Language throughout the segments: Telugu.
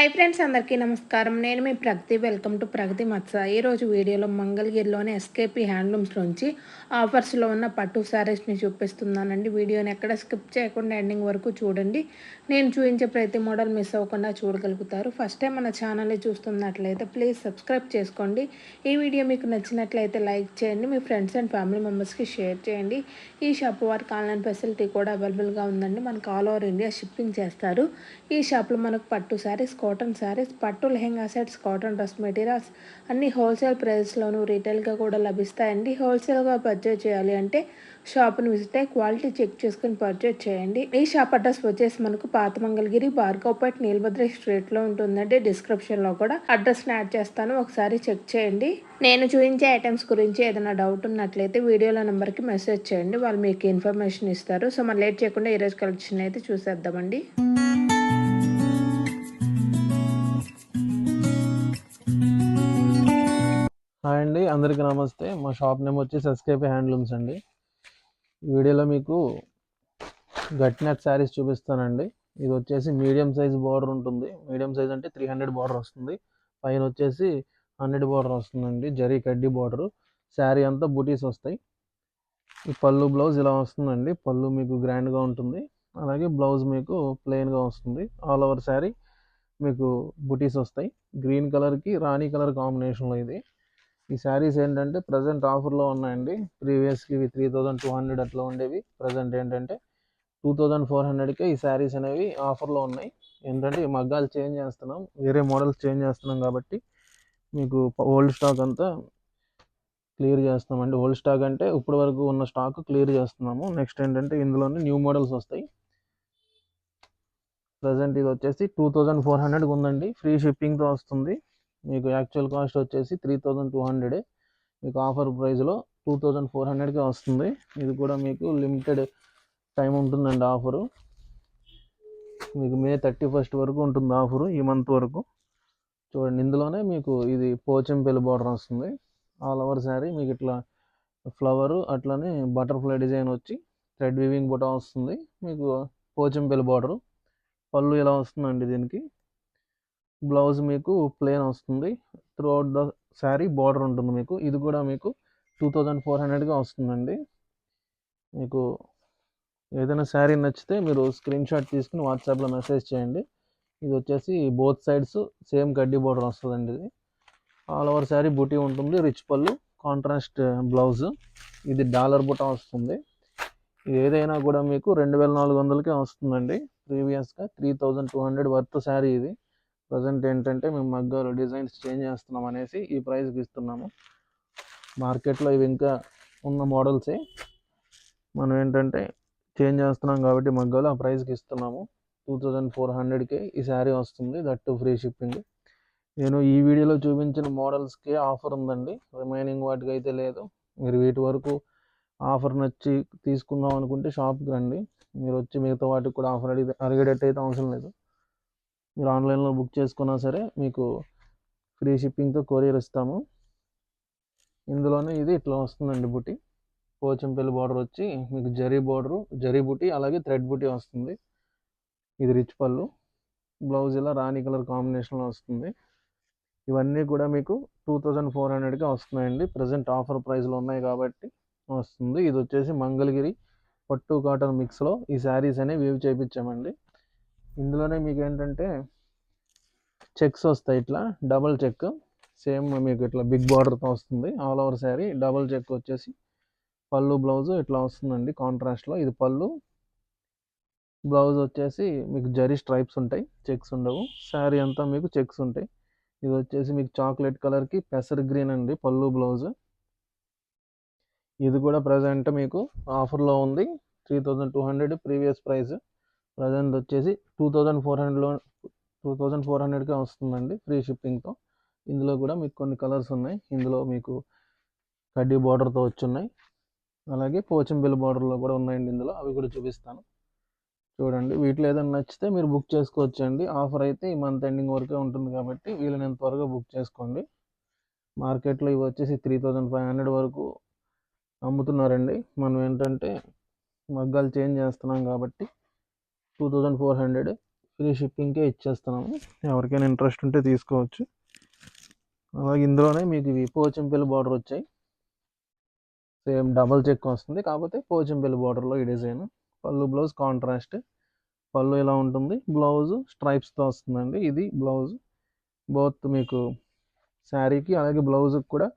హాయ్ ఫ్రెండ్స్ అందరికీ నమస్కారం. నేను మీ ప్రగతి. వెల్కమ్ టు ప్రగతి మత్స. ఈరోజు వీడియోలో మంగళగిరిలోని ఎస్కేపీ హ్యాండ్లూమ్స్ నుంచి ఆఫర్స్లో ఉన్న పట్టు శారీస్ని చూపిస్తున్నానండి. వీడియోని ఎక్కడ స్కిప్ చేయకుండా ఎండింగ్ వరకు చూడండి. నేను చూపించే ప్రతి మోడల్ మిస్ అవ్వకుండా చూడగలుగుతారు. ఫస్ట్ టైం మన ఛానల్ని చూస్తున్నట్లయితే ప్లీజ్ సబ్స్క్రైబ్ చేసుకోండి. ఈ వీడియో మీకు నచ్చినట్లయితే లైక్ చేయండి. మీ ఫ్రెండ్స్ అండ్ ఫ్యామిలీ మెంబర్స్కి షేర్ చేయండి. ఈ షాప్ వారికి ఆన్లైన్ ఫెసిలిటీ కూడా అవైలబుల్గా ఉందండి. మనకు ఆల్ ఓవర్ ఇండియా షిప్పింగ్ చేస్తారు. ఈ షాప్లో మనకు పట్టు శారీస్ కాటన్ శారీస్ పట్టు lehenga sets cotton dress materials అన్ని హోల్సేల్ ప్రైస్లోనూ రీటైల్గా కూడా లభిస్తాయండి. హోల్సేల్గా పర్చేజ్ చేయాలి అంటే షాప్ని విజిట్ అయ్యి క్వాలిటీ చెక్ చేసుకుని పర్చేజ్ చేయండి. ఈ షాప్ అడ్రస్ వచ్చేసి మనకు పాత మంగళగిరి భార్గవపేట్ నీలభద్రి స్ట్రీట్లో ఉంటుందండి. డిస్క్రిప్షన్లో కూడా అడ్రస్ని యాడ్ చేస్తాను. ఒకసారి చెక్ చేయండి. నేను చూపించే ఐటమ్స్ గురించి ఏదైనా డౌట్ ఉన్నట్లయితే వీడియోలో నెంబర్కి మెసేజ్ చేయండి. వాళ్ళు మీకు ఇన్ఫర్మేషన్ ఇస్తారు. సో మనం లేట్ చేయకుండా ఈరోజు కలెక్షన్ అయితే చూసేద్దామండి. హాయ్ అండి అందరికీ నమస్తే. మా షాప్ నేమ్ వచ్చేసి ఎస్కేపీ హ్యాండ్లూమ్స్ అండి. ఈ వీడియోలో మీకు గట్నెట్ శారీస్ చూపిస్తానండి. ఇది వచ్చేసి మీడియం సైజ్ బార్డర్ ఉంటుంది. మీడియం సైజ్ అంటే త్రీ హండ్రెడ్ బార్డర్ వస్తుంది. పైన వచ్చేసి హండ్రెడ్ బార్డర్ వస్తుందండి జరీ కడ్డీ బార్డర్. శారీ అంతా బుటీస్ వస్తాయి. ఈ పళ్ళు బ్లౌజ్ ఇలా వస్తుందండి. పళ్ళు మీకు గ్రాండ్గా ఉంటుంది. అలాగే బ్లౌజ్ మీకు ప్లెయిన్గా వస్తుంది. ఆల్ ఓవర్ శారీ మీకు బుటీస్ వస్తాయి. గ్రీన్ కలర్కి రాణి కలర్ కాంబినేషన్లో ఇది. ఈ శారీస్ ఏంటంటే ప్రజెంట్ ఆఫర్లో ఉన్నాయండి. ప్రీవియస్కి ఇవి త్రీ థౌజండ్ టూ హండ్రెడ్ అట్లా ఉండేవి. ప్రజెంట్ ఏంటంటే టూ థౌజండ్ ఫోర్ హండ్రెడ్కే ఈ శారీస్ అనేవి ఆఫర్లో ఉన్నాయి. ఏంటంటే ఈ మగ్గాలు చేంజ్ చేస్తున్నాం. వేరే మోడల్స్ చేంజ్ చేస్తున్నాం కాబట్టి మీకు ఓల్డ్ స్టాక్ అంతా క్లియర్ చేస్తున్నామండి. ఓల్డ్ స్టాక్ అంటే ఇప్పటి వరకు ఉన్న స్టాక్ క్లియర్ చేస్తున్నాము. నెక్స్ట్ ఏంటంటే ఇందులోనే న్యూ మోడల్స్ వస్తాయి. ప్రజెంట్ ఇది వచ్చేసి టూ థౌజండ్ ఫోర్ హండ్రెడ్కి ఉందండి. ఫ్రీ షిప్పింగ్తో వస్తుంది. మీకు యాక్చువల్ కాస్ట్ వచ్చేసి త్రీ థౌజండ్ టూ హండ్రెడ్ మీకు ఆఫర్ ప్రైస్లో టూ థౌజండ్ ఫోర్ హండ్రెడ్కే వస్తుంది. ఇది కూడా మీకు లిమిటెడ్ టైం ఉంటుందండి ఆఫరు మీకు మే థర్టీ ఫస్ట్ వరకు ఉంటుంది ఆఫరు ఈ మంత్ వరకు. చూడండి ఇందులోనే మీకు ఇది పోచంపల్లి బార్డర్ వస్తుంది. ఆల్ ఓవర్ శారీ మీకు ఇట్లా ఫ్లవరు అట్లానే బటర్ఫ్లై డిజైన్ వచ్చి థ్రెడ్ వీవింగ్ బుటా వస్తుంది. మీకు పోచంపల్లి బార్డరు పళ్ళు ఇలా వస్తుందండి దీనికి? బ్లౌజ్ మీకు ప్లేన్ వస్తుంది. Through out the sari border ఉంటుంది మీకు. ఇది కూడా మీకు టూ థౌజండ్ ఫోర్ హండ్రెడ్గా వస్తుందండి. మీకు ఏదైనా శారీ నచ్చితే మీరు స్క్రీన్ షాట్ తీసుకుని వాట్సాప్లో మెసేజ్ చేయండి. ఇది వచ్చేసి బోత్ సైడ్స్ సేమ్ గడ్డి బార్డర్ వస్తుందండి ఇది. ఆల్ ఓవర్ శారీ బుటీ ఉంటుంది. రిచ్ పళ్ళు కాంట్రాస్ట్ బ్లౌజ్. ఇది డాలర్ బుట్ట వస్తుంది. ఇది ఏదైనా కూడా మీకు రెండు వేల నాలుగు వందలకే వస్తుందండి. ప్రీవియస్గా three thousand two hundred worth sari ఇది. ప్రజెంట్ ఏంటంటే మేము మగ్గాలు డిజైన్స్ చేంజ్ చేస్తున్నాం అనేసి ఈ ప్రైస్కి ఇస్తున్నాము. మార్కెట్లో ఇవి ఇంకా ఉన్న మోడల్సే. మనం ఏంటంటే చేంజ్ చేస్తున్నాం కాబట్టి మగ్గాలు ఆ ప్రైస్కి ఇస్తున్నాము. టూ థౌజండ్ ఫోర్ హండ్రెడ్కి ఈ శారీ వస్తుంది. That free shipping. నేను ఈ వీడియోలో చూపించిన మోడల్స్కి ఆఫర్ ఉందండి. రిమైనింగ్ వాటికి అయితే లేదు. మీరు వీటి వరకు ఆఫర్ నచ్చి తీసుకుందాం అనుకుంటే షాప్కి రండి. మీరు వచ్చి మిగతా వాటికి కూడా ఆఫర్ అడిగి అడిగేటట్టు అయితే అవసరం లేదు. మీరు ఆన్లైన్లో బుక్ చేసుకున్నా సరే మీకు ఫ్రీ షిప్పింగ్తో కొరియర్ ఇస్తాము. ఇందులోనే ఇది ఇట్లా వస్తుందండి బుటి. పోచంపల్లి బార్డర్ వచ్చి మీకు జరీ బార్డరు జరీ బుట్టి అలాగే థ్రెడ్ బుటి వస్తుంది. ఇది రిచ్ పళ్ళు. బ్లౌజ్ ఇలా రాణి కలర్ కాంబినేషన్లో వస్తుంది. ఇవన్నీ కూడా మీకు టూ థౌజండ్ ఫోర్ హండ్రెడ్కి వస్తున్నాయండి. ప్రజెంట్ ఆఫర్ ప్రైస్లో ఉన్నాయి కాబట్టి వస్తుంది. ఇది వచ్చేసి మంగళగిరి పట్టు కాటన్ మిక్స్లో ఈ శారీస్ అనేవి వేవ్ చేయించామండి ఇందులోనే మీకు ఏంటంటే చెక్స్ వస్తాయి ఇట్లా డబల్ చెక్. సేమ్ మీకు ఇట్లా బిగ్ బార్డర్తో వస్తుంది. All over sari double check వచ్చేసి పళ్ళు బ్లౌజ్ ఇట్లా వస్తుందండి కాంట్రాస్ట్లో. ఇది పళ్ళు బ్లౌజ్ వచ్చేసి మీకు జరీ స్ట్రైప్స్ ఉంటాయి చెక్స్ ఉండవు. శారీ అంతా మీకు చెక్స్ ఉంటాయి. ఇది వచ్చేసి మీకు చాక్లెట్ కలర్కి పెసర్ గ్రీన్ అండి పళ్ళు బ్లౌజ్. ఇది కూడా ప్రజెంట్ మీకు ఆఫర్లో ఉంది. Three thousand two hundred previous price. Present వచ్చేసి టూ థౌజండ్ ఫోర్ హండ్రెడ్లో టూ థౌజండ్ ఫోర్ హండ్రెడ్కే వస్తుందండి ఫ్రీ షిప్పింగ్తో ఇందులో కూడా మీకు కొన్ని కలర్స్ ఉన్నాయి. ఇందులో మీకు కడ్డీ బార్డర్తో వచ్చున్నాయి. అలాగే పోచంబిల్ బార్డర్లో కూడా ఉన్నాయండి ఇందులో. అవి కూడా చూపిస్తాను. చూడండి వీటిలో ఏదైనా నచ్చితే మీరు బుక్ చేసుకోవచ్చండి. ఆఫర్ అయితే ఈ మంత్ ఎండింగ్ వరకే ఉంటుంది కాబట్టి వీళ్ళని త్వరగా బుక్ చేసుకోండి. మార్కెట్లో ఇవి వచ్చేసి త్రీ థౌజండ్ ఫైవ్ హండ్రెడ్ వరకు అమ్ముతున్నారండి. మనం ఏంటంటే మగ్గాలు చేంజ్ చేస్తున్నాం కాబట్టి two thousand four hundred free షిప్పింగ్కే ఇచ్చేస్తున్నాము. ఎవరికైనా ఇంట్రెస్ట్ ఉంటే తీసుకోవచ్చు. అలాగే ఇందులోనే మీకు ఇవి పోచంపల్లి బార్డర్ వచ్చాయి. సేమ్ డబల్ చెక్ వస్తుంది. కాకపోతే పోచంపల్లి బార్డర్లో ఈ డిజైన్. పళ్ళు బ్లౌజ్ కాంట్రాస్ట్. పళ్ళు ఇలా ఉంటుంది? బ్లౌజ్ స్ట్రైప్స్తో వస్తుందండి. ఇది బ్లౌజ్. బోత్ మీకు శారీకి అలాగే బ్లౌజ్కి కూడా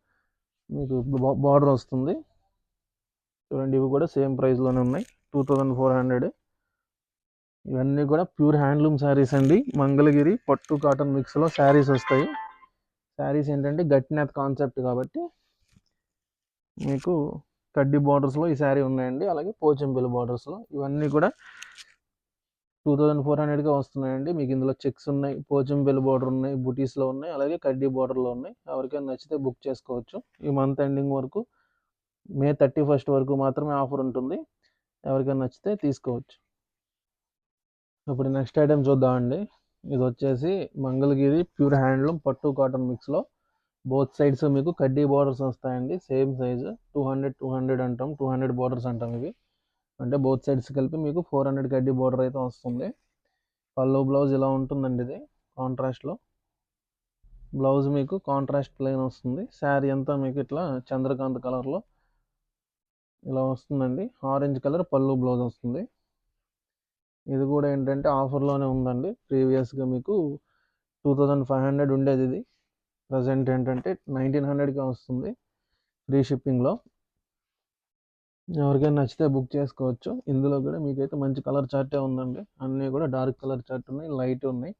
మీకు బార్డర్ వస్తుంది. చూడండి ఇవి కూడా సేమ్ ప్రైస్లోనే ఉన్నాయి. టూ థౌజండ్ ఫోర్ హండ్రెడ్ ఇవన్నీ కూడా ప్యూర్ హ్యాండ్లూమ్ శారీస్ అండి. మంగళగిరి పట్టు కాటన్ మిక్స్లో శారీస్ వస్తాయి. శారీస్ ఏంటంటే గట్టినాథ్ కాన్సెప్ట్ కాబట్టి మీకు కడ్డీ బార్డర్స్లో ఈ శారీ ఉన్నాయండి. అలాగే పోచంపల్లి బార్డర్స్లో ఇవన్నీ కూడా టూ థౌజండ్ ఫోర్ హండ్రెడ్గా వస్తున్నాయండి. మీకు ఇందులో చెక్స్ ఉన్నాయి పోచంపల్లి బార్డర్ ఉన్నాయి బుటీస్లో ఉన్నాయి అలాగే కడ్డీ బార్డర్లో ఉన్నాయి. ఎవరికైనా నచ్చితే బుక్ చేసుకోవచ్చు. ఈ మంత్ ఎండింగ్ వరకు మే థర్టీ ఫస్ట్ వరకు మాత్రమే ఆఫర్ ఉంటుంది. ఎవరికైనా నచ్చితే తీసుకోవచ్చు. ఇప్పుడు నెక్స్ట్ ఐటెం చూద్దామండి. ఇది వచ్చేసి మంగళగిరి ప్యూర్ హ్యాండ్లూమ్ పట్టు కాటన్ మిక్స్లో. బోత్ సైడ్స్ మీకు కడ్డీ బార్డర్స్ వస్తాయండి. Same size. Two hundred two hundred అంటాం. టూ హండ్రెడ్ బార్డర్స్ అంటాం ఇవి. అంటే బోత్ సైడ్స్ కలిపి మీకు ఫోర్ హండ్రెడ్ కడ్డీ బార్డర్ అయితే వస్తుంది. పళ్ళు బ్లౌజ్ ఇలా ఉంటుందండి ఇది కాంట్రాస్ట్లో. బ్లౌజ్ మీకు కాంట్రాస్ట్ ప్లెయిన్ వస్తుంది. శారీ అంతా మీకు ఇట్లా చంద్రకాంత్ కలర్లో. ఇలా వస్తుందండి. ఆరెంజ్ కలర్ పళ్ళు బ్లౌజ్ వస్తుంది. ఇది కూడా ఏంటంటే ఆఫర్లోనే ఉందండి. ప్రీవియస్గా మీకు టూ థౌజండ్ ఫైవ్ హండ్రెడ్ ఉండేది ఇది. ప్రజెంట్ ఏంటంటే నైన్టీన్ హండ్రెడ్కి వస్తుంది ఫ్రీ షిప్పింగ్లో. ఎవరికైనా నచ్చితే బుక్ చేసుకోవచ్చు. ఇందులో కూడా మీకైతే మంచి కలర్ చార్టే ఉందండి. అన్నీ కూడా డార్క్ కలర్ చార్ట్ ఉన్నాయి లైట్ ఉన్నాయి.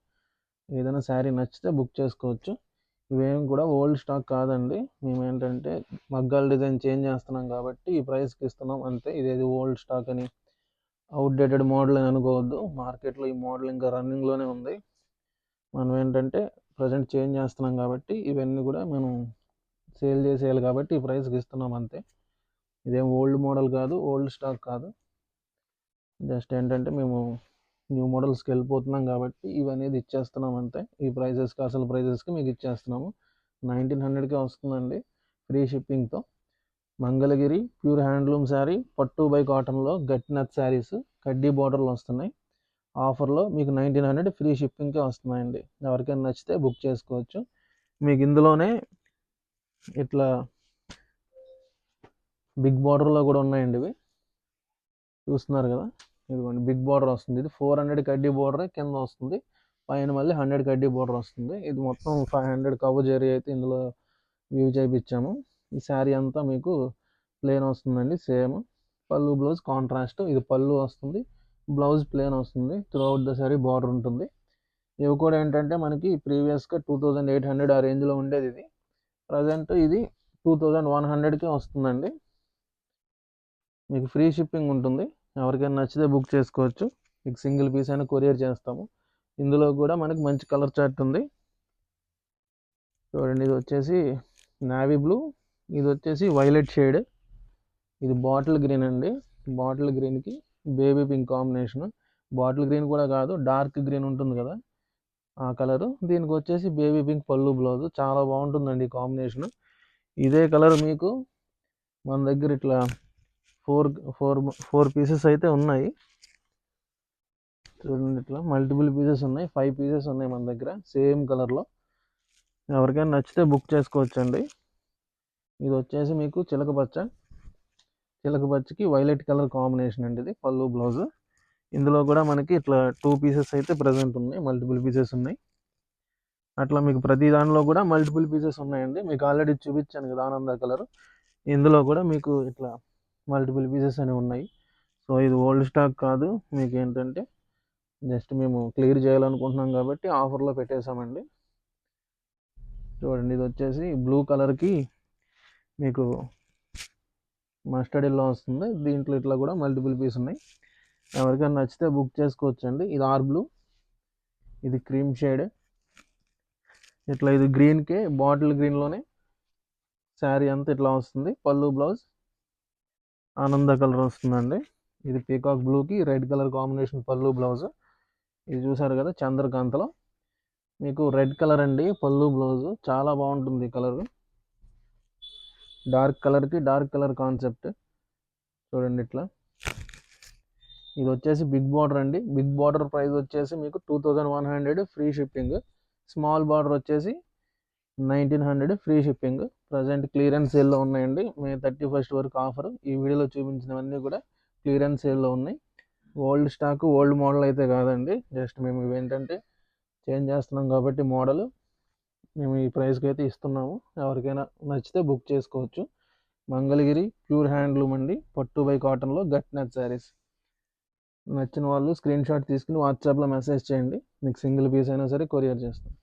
ఏదైనా శారీ నచ్చితే బుక్ చేసుకోవచ్చు. ఇవేం కూడా ఓల్డ్ స్టాక్ కాదండి. మేము ఏంటంటే మగ్గాల డిజైన్ చేంజ్ చేస్తున్నాం కాబట్టి ఈ ప్రైస్కి ఇస్తున్నాం అంతే. ఇదేది ఓల్డ్ స్టాక్ అని అవుట్డేటెడ్ మోడల్ అని అనుకోవద్దు. మార్కెట్లో ఈ మోడల్ ఇంకా రన్నింగ్లోనే ఉంది. మనం ఏంటంటే ప్రజెంట్ చేంజ్ చేస్తున్నాం కాబట్టి ఇవన్నీ కూడా మనం సేల్ చేసేయాలి కాబట్టి ఈ ప్రైస్కి ఇస్తున్నాం అంతే. ఇదేం ఓల్డ్ మోడల్ కాదు ఓల్డ్ స్టాక్ కాదు. జస్ట్ ఏంటంటే మేము న్యూ మోడల్స్కి వెళ్ళిపోతున్నాం కాబట్టి ఇవనేది ఇచ్చేస్తున్నాం అంతే. ఈ ప్రైజెస్కి అసలు ప్రైజెస్కి మీకు ఇచ్చేస్తున్నాము. నైన్టీన్ హండ్రెడ్కే వస్తుందండి ఫ్రీ షిప్పింగ్తో మంగళగిరి ప్యూర్ హ్యాండ్లూమ్ శారీ పట్టు బై కాటన్లో గట్టినత్ శారీస్ కడ్డీ బార్డర్లు వస్తున్నాయి. ఆఫర్లో మీకు నైన్టీన్ హండ్రెడ్ ఫ్రీ షిప్పింగ్కే వస్తున్నాయండి. ఎవరికైనా నచ్చితే బుక్ చేసుకోవచ్చు. మీకు ఇందులోనే ఇట్లా బిగ్ బార్డర్లో కూడా ఉన్నాయండి ఇవి. చూస్తున్నారు కదా? ఇదిగోండి బిగ్ బార్డర్ వస్తుంది. ఇది ఫోర్ హండ్రెడ్ కడ్డీ బార్డర్ కింద వస్తుంది. పైన మళ్ళీ హండ్రెడ్ కడ్డీ బార్డర్ వస్తుంది. ఇది మొత్తం ఫైవ్ హండ్రెడ్ కవర్ జరీ అయితే ఇందులో వ్యూ చేయించాము. ఈ శారీ అంతా మీకు ప్లేన్ వస్తుందండి సేమ్. పళ్ళు బ్లౌజ్ కాంట్రాస్ట్ ఇది పళ్ళు వస్తుంది బ్లౌజ్ ప్లేన్ వస్తుంది. Through out the sari border ఉంటుంది. ఇవి కూడా ఏంటంటే మనకి ప్రీవియస్గా టూ థౌజండ్ ఎయిట్ హండ్రెడ్ ఆ రేంజ్లో ఉండేది ఇది. ప్రజెంట్ ఇది టూ థౌజండ్ వన్ హండ్రెడ్కే వస్తుందండి. మీకు ఫ్రీ షిప్పింగ్ ఉంటుంది. ఎవరికైనా నచ్చితే బుక్ చేసుకోవచ్చు. మీకు సింగిల్ పీస్ అయినా కొరియర్ చేస్తాము. ఇందులో కూడా మనకి మంచి కలర్ చార్ట్ ఉంది. చూడండి ఇది వచ్చేసి నావీ బ్లూ ఇది వచ్చేసి వైలెట్ షేడ్. ఇది బాటిల్ గ్రీన్ అండి. బాటిల్ గ్రీన్కి baby pink combination. Bottle green కూడా కాదు డార్క్ గ్రీన్ ఉంటుంది కదా ఆ కలరు. దీనికి వచ్చేసి బేబీ పింక్ పళ్ళు బ్లౌజ్. చాలా బాగుంటుందండి కాంబినేషన్. ఇదే కలర్ మీకు మన దగ్గర ఇట్లా ఫోర్ ఫోర్ ఫోర్ పీసెస్ అయితే ఉన్నాయి. చూడండి ఇట్లా మల్టిపుల్ పీసెస్ ఉన్నాయి. ఫైవ్ పీసెస్ ఉన్నాయి మన దగ్గర సేమ్ కలర్లో. ఎవరికైనా నచ్చితే బుక్ చేసుకోవచ్చండి. ఇది వచ్చేసి మీకు చిలక పచ్చ. చిలక పచ్చకి వైలెట్ కలర్ కాంబినేషన్ అండి ఇది పళ్ళు బ్లౌజ్. ఇందులో కూడా మనకి ఇట్లా టూ పీసెస్ అయితే ప్రజెంట్ ఉన్నాయి మల్టిపుల్ పీసెస్ ఉన్నాయి. అట్లా మీకు ప్రతి దానిలో కూడా మల్టిపుల్ పీసెస్ ఉన్నాయండి. మీకు ఆల్రెడీ చూపించాను కదా ఆనంద కలర్. ఇందులో కూడా మీకు ఇట్లా మల్టిపుల్ పీసెస్ అనేవి ఉన్నాయి. సో ఇది ఓల్డ్ స్టాక్ కాదు. మీకు ఏంటంటే జస్ట్ మేము క్లియర్ చేయాలనుకుంటున్నాం కాబట్టి ఆఫర్లో పెట్టేశామండి. చూడండి ఇది వచ్చేసి బ్లూ కలర్కి మీకు మస్టర్డ్ ఎల్లో వస్తుంది. దీంట్లో ఇట్లా కూడా మల్టిపుల్ పీస్ ఉన్నాయి. ఎవరికైనా నచ్చితే బుక్ చేసుకోవచ్చు అండి ఇది ఆర్ బ్లూ ఇది క్రీమ్ షేడ్ ఇట్లా ఇది గ్రీన్కే బాటిల్ గ్రీన్లోనే శారీ అంతా ఇట్లా వస్తుంది. పళ్ళు బ్లౌజ్ ఆనంద కలర్ వస్తుందండి. ఇది పీకాక్ బ్లూకి రెడ్ కలర్ కాంబినేషన్ పళ్ళు బ్లౌజ్ ఇది చూసారు కదా చంద్రకాంతలో. మీకు రెడ్ కలర్ అండి పళ్ళు బ్లౌజ్ చాలా బాగుంటుంది కలర్ డార్క్ కలర్కి డార్క్ కలర్ కాన్సెప్ట్ చూడండి ఇట్లా. ఇది వచ్చేసి బిగ్ బార్డర్ అండి. బిగ్ బార్డర్ ప్రైస్ వచ్చేసి మీకు two thousand one hundred free shipping. Small border వచ్చేసి nineteen hundred free shipping. Present clearance సేల్లో ఉన్నాయండి. మే థర్టీ ఫస్ట్ వరకు ఆఫర్. ఈ వీడియోలో చూపించినవన్నీ కూడా క్లియరెన్స్ సేల్లో ఉన్నాయి. ఓల్డ్ స్టాక్ ఓల్డ్ మోడల్ అయితే కాదండి. జస్ట్ మేము ఇవి ఏంటంటే చేంజ్ చేస్తున్నాం కాబట్టి మోడల్. మేము ఈ ప్రైస్కి అయితే ఇస్తున్నాము. ఎవరికైనా నచ్చితే బుక్ చేసుకోవచ్చు. మంగళగిరి ప్యూర్ హ్యాండ్లూమ్ అండి. పట్టు బై కాటన్లో గట్ నెట్ శారీస్. నచ్చిన వాళ్ళు స్క్రీన్ షాట్ తీసుకుని వాట్సాప్లో మెసేజ్ చేయండి. మీకు సింగిల్ పీస్ అయినా సరే కొరియర్ చేస్తాం.